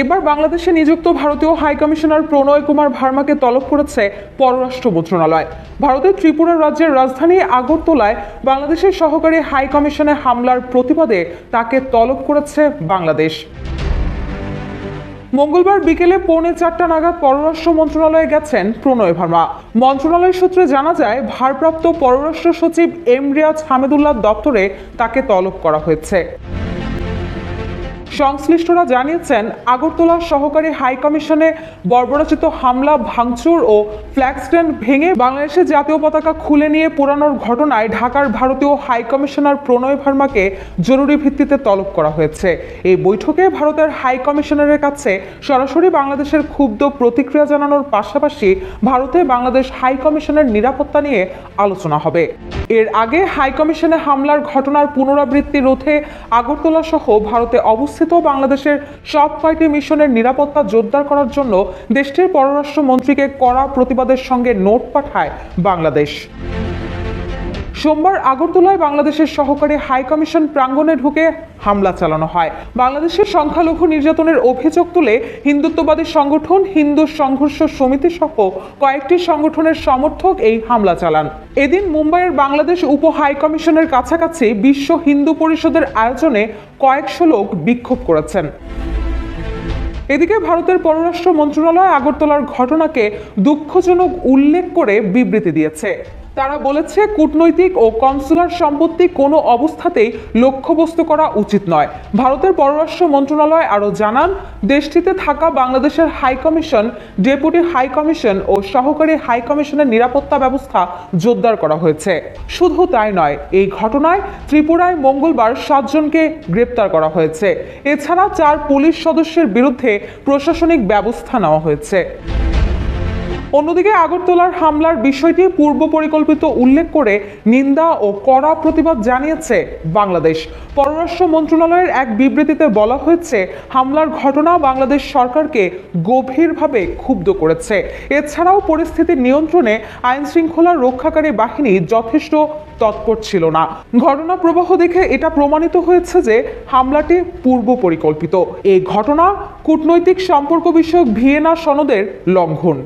এবার বাংলাদেশে নিযুক্ত ভারতীয় হাইকমিশনার প্রণয় কুমার ভার্মাকে তলব করেছে পররাষ্ট্র মন্ত্রণালয়। ভারতের ত্রিপুরা রাজ্যের রাজধানী আগরতলায় বাংলাদেশের সহকারী হাই হাইকমিশনে হামলার প্রতিবাদে তাকে তলব করেছে বাংলাদেশ। মঙ্গলবার বিকেলে পৌনে চারটা নাগাদ পররাষ্ট্র মন্ত্রণালয়ে গেছেন প্রণয় ভার্মা। মন্ত্রণালয় সূত্রে জানা যায়, ভারপ্রাপ্ত পররাষ্ট্র সচিব এম রিয়াজ হামিদুল্লাহ দপ্তরে তাকে তলব করা হয়েছে। সংশ্লিষ্টরা জানিয়েছেন, আগরতলা সহকারী হাইকমিশনে বর্বরচিত হামলা, ভাঙচুর ও ফ্ল্যাগ স্ট্যান্ড ভেঙে বাংলাদেশের জাতীয় পতাকা খুলে নিয়ে পোড়ানোর ঘটনায় ঢাকার ভারতীয় হাইকমিশনার প্রণয় ভার্মাকে জরুরি ভিত্তিতে তলব করা হয়েছে। এই বৈঠকে ভারতের হাইকমিশনারের কাছে সরাসরি বাংলাদেশের ক্ষুব্ধ প্রতিক্রিয়া জানানোর পাশাপাশি ভারতে বাংলাদেশ হাইকমিশনের নিরাপত্তা নিয়ে আলোচনা হবে। এর আগে হাইকমিশনে হামলার ঘটনার পুনরাবৃত্তি রোধে আগরতলা সহ ভারতে অবস্থিত বাংলাদেশের সব কয়টি মিশনের নিরাপত্তা জোরদার করার জন্য দেশটির পররাষ্ট্রমন্ত্রীকে কড়া প্রতিবাদের সঙ্গে নোট পাঠায় বাংলাদেশ। সোমবার আগরতলায় বাংলাদেশের সহকারী হাইকমিশন প্রাঙ্গণে ঢুকে হামলা চালানো হয়। বাংলাদেশের সংখ্যালঘু নির্যাতনের অভিযোগ তুলে হিন্দুত্ববাদী সংগঠন, হিন্দু সংঘর্ষ সমিতি সহ কয়েকটি সংগঠনের সমর্থক এই হামলা চালান। এদিন মুম্বাইয়ের বাংলাদেশ উপ হাইকমিশনের কাছাকাছি বিশ্ব হিন্দু পরিষদের আয়োজনে কয়েকশো লোক বিক্ষোভ করেছেন। এদিকে ভারতের পররাষ্ট্র মন্ত্রণালয় আগরতলার ঘটনাকে দুঃখজনক উল্লেখ করে বিবৃতি দিয়েছে। তারা বলেছে, কূটনৈতিক ও কনসুলার সম্পত্তি কোনো অবস্থাতেই লক্ষ্যবস্তু করা উচিত নয়। ভারতের পররাষ্ট্র মন্ত্রণালয় আরও জানান, দেশটিতে থাকা বাংলাদেশের হাইকমিশন ডেপুটি হাইকমিশন ও সহকারী হাইকমিশনের নিরাপত্তা ব্যবস্থা জোরদার করা হয়েছে। শুধু তাই নয়, এই ঘটনায় ত্রিপুরায় মঙ্গলবার সাতজনকে গ্রেপ্তার করা হয়েছে। এছাড়া চার পুলিশ সদস্যের বিরুদ্ধে প্রশাসনিক ব্যবস্থা নেওয়া হয়েছে। অন্যদিকে আগরতলার হামলার বিষয়টি পূর্ব পরিকল্পিত উল্লেখ করে নিন্দা ও কড়া প্রতিবাদ জানিয়েছে বাংলাদেশ। পররাষ্ট্র মন্ত্রণালয়ের এক বিবৃতিতে বলা হয়েছে, হামলার ঘটনা বাংলাদেশ সরকারকে গভীরভাবে ক্ষুব্ধ করেছে। এছাড়াও পরিস্থিতি নিয়ন্ত্রণে আইন শৃঙ্খলা রক্ষাকারী বাহিনী যথেষ্ট তৎপর ছিল না। ঘটনা প্রবাহ দেখে এটা প্রমাণিত হয়েছে যে হামলাটি পূর্ব পরিকল্পিত। এই ঘটনা কূটনৈতিক সম্পর্ক বিষয়ক ভিয়েনা সনদের লঙ্ঘন।